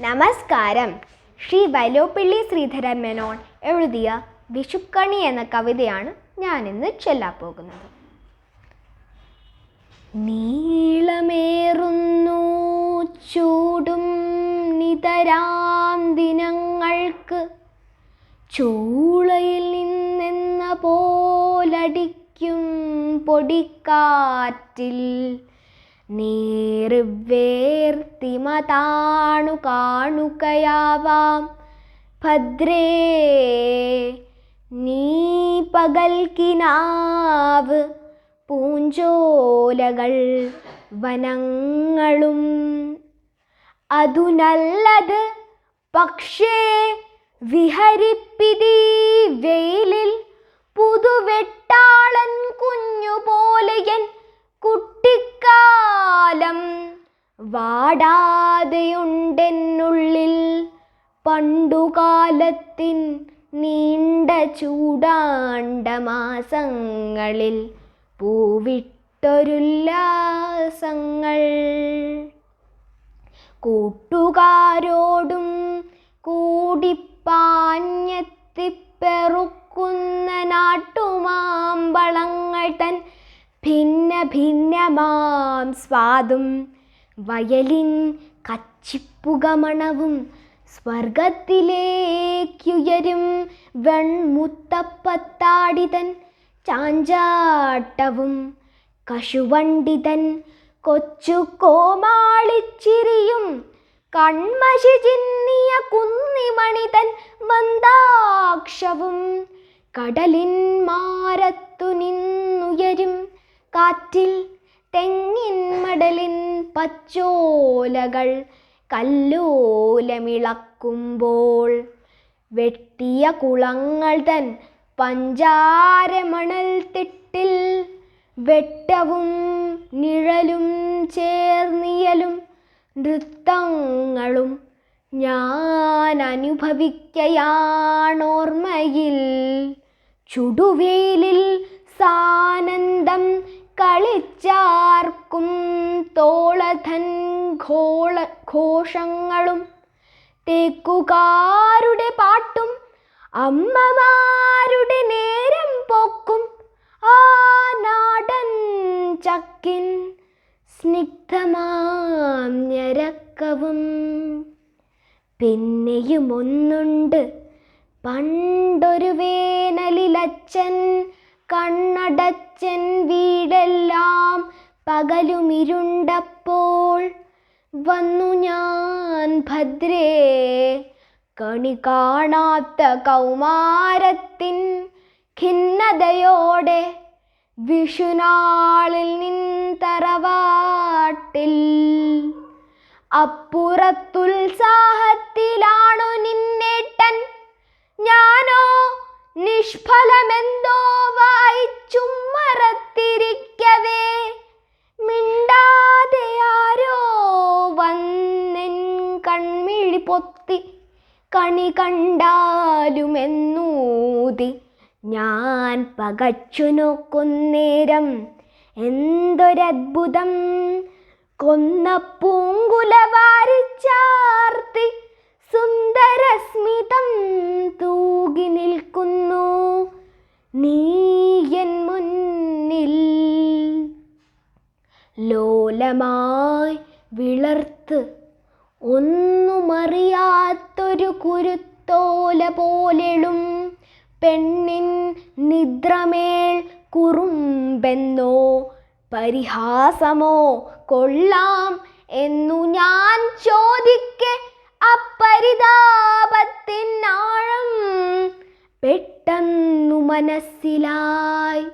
നമസ്കാരം. ശ്രീ വലോപ്പിള്ളി ശ്രീധരൻ മേനോൻ എഴുതിയ വിഷുക്കണി എന്ന കവിതയാണ് ഞാൻ ഇന്ന് ചൊല്ലാൻ പോകുന്നത്. നീളമേറുന്നു ചൂടും നിതരാം ദിനങ്ങൾക്ക്. ചൂളയിൽ നിന്നെന്ന പോലടിക്കും പൊടിക്കാറ്റിൽ. നേർവേർത്തിമ താണു കാണുകയാവാം. ഭദ്രേ നീ പകൽക്കിനാവ് പൂഞ്ചോലകൾ വനങ്ങളും. അതു നല്ലത് പക്ഷേ വിഹരിപ്പിതീ വെയിലിൽ പുതുവെട്ടാളൻ കുഞ്ഞുപോലെയൻ കുട്ടിക്കാലം വാടാതെയുണ്ടെന്നുള്ളിൽ പണ്ടുകാലത്തിൻ നീണ്ട ചൂടാണ്ട മാസങ്ങളിൽ പൂവിട്ടൊരുല്ലാസങ്ങൾ. കൂട്ടുകാരോടും കൂടിപ്പാഞ്ഞെത്തിപ്പെറുക്കുന്ന നാട്ടുമാമ്പളങ്ങൾ തൻ ഭിന്ന ഭിന്നമാം സ്വാദും. വയലിൻ കച്ചിപ്പുകമണവും സ്വർഗത്തിലേക്കുയരും വെൺമുത്തപ്പത്താടിതൻ ചാഞ്ചാട്ടവും. കശുവണ്ടിതൻ കൊച്ചു കോമാളിച്ചിരിയും കൺമഷി ചിന്നിയ കുന്നിമണിതൻ മന്ദാക്ഷവും. കടലിൻ മാരത്തു നിന്നുയരും കാറ്റിൽ തെങ്ങിൻ മടലിൻ പച്ചോലകൾ കല്ലോലമിളക്കുമ്പോൾ വെട്ടിയ കുളങ്ങൾ തൻ പഞ്ചാരമണൽ തിട്ടിൽ വെട്ടവും നിഴലും ചേർന്നിയലും നൃത്തങ്ങളും ഞാൻ അനുഭവിക്കയാണോർമ്മയിൽ ചുടുവേലിൽ സാനന്ദം കളിച്ചാർക്കും തോളധൻ ഘോള ഘോഷങ്ങളും. തേക്കുകാരുടെ പാട്ടും അമ്മമാരുടെ നേരം പോക്കും. ആ നാടൻ ചക്കിൻ സ്നിഗ്ധമാം ഞരക്കവും. പിന്നെയും ഒന്നുണ്ട്. പണ്ടൊരു വേനലിലച്ഛൻ കണ്ണടച്ചൻ വീടെല്ലാം പകലുമിരുണ്ടപ്പോൾ വന്നു ഞാൻ ഭദ്രേ. കണി കാണാത്ത കൗമാരത്തിൻ ഖിന്നതയോടെ വിഷുനാളിൽ നിന്തറവാട്ടിൽ അപ്പുറത്തുത്സാഹത്തിലാണു പൊത്തി കണി കണ്ടാലുമെന്നൂതി. ഞാൻ പകച്ചു നോക്കുന്നേരം എന്തൊരത്ഭുതം. കൊന്ന പൂങ്കുല വാരിച്ചാർത്തി സുന്ദരസ്മിതം തൂകി നിൽക്കുന്നു. നീയൻ മുന്നിൽ ലോലമായി വിളർത്ത് ഒന്നുമറിയാത്തൊരു കുരുത്തോല പോലെളും പെണ്ണിൻ നിദ്രമേൽ കുറുമ്പെന്നോ പരിഹാസമോ കൊള്ളാം എന്നു ഞാൻ ചോദിക്കെ അപ്പരിതാപത്തിനാഴം പെട്ടെന്നു മനസ്സിലായി.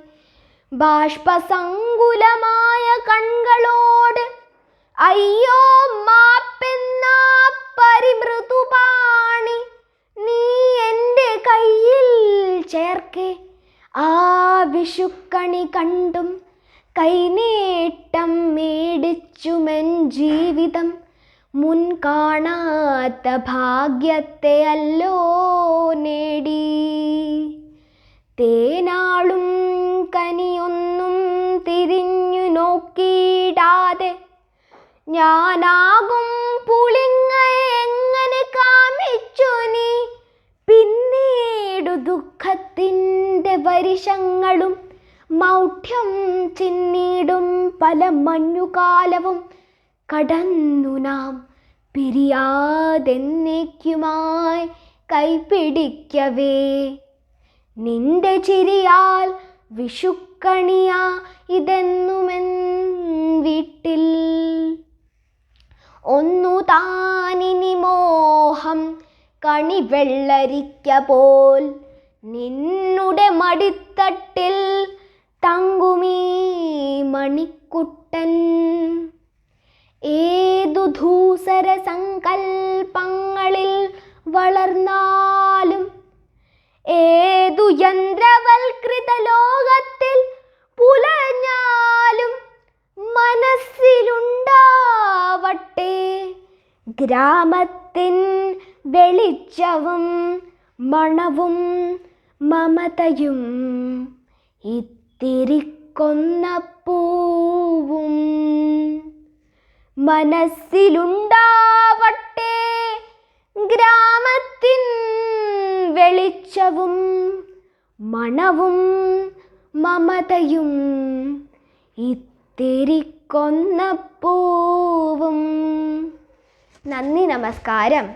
ബാഷ്പസങ്കുലമായ കൺകളോട് അയ്യോ മാപ്പെന്ന പരിമൃതുപാണി നീ എന്റെ കയ്യിൽ ചേർക്കേ. ആ വിഷുക്കണി കണ്ടും കൈനീട്ടം മേടിച്ചുമെൻ ജീവിതം. മുൻ കാണാത്ത ഭാഗ്യത്തെ അല്ലോ നേടി. തേനാളും കനിയൊന്നും തിരിഞ്ഞു നോക്കിയിടാതെ ഞാനാകും പുളിങ്ങ എങ്ങനെ കാമിച്ചു നീ? പിന്നീടു ദുഃഖത്തിന്റെ പരിശങ്ങളും മൗഢ്യം ചിന്നീടും പല മഞ്ഞുകാലവും കടന്നു നാം പിരിയാതെന്നേക്കുമായി കൈപിടിക്കവേ. നിന്റെ ചിരിയാൽ വിഷുക്കണിയാ ഇതെന്നുമെൻ വീട്ടിൽ ഒന്നു താനിനി മോഹം കണിവെള്ളരിക്ക പോൽ നിന്നുടെ മടിത്തട്ടിൽ തങ്കുമീ മണിക്കുട്ടൻ. ഏതു ധൂസര സങ്കൽപ്പങ്ങളിൽ വളർന്നാലും ഏതു യന്ത്രവൽകൃത ലോകത്തിൽ ഗ്രാമത്തിൻ വെളിച്ചവും മണവും മമതയും ഇത്തിരിക്കൊന്ന പൂവും മനസ്സിലുണ്ടാവട്ടെ ഗ്രാമത്തിൻ വെളിച്ചവും മണവും മമതയും ഇത്തിരിക്കൊന്ന കൊന്നപ്പൂവും നന്ദി നമസ്കാരം.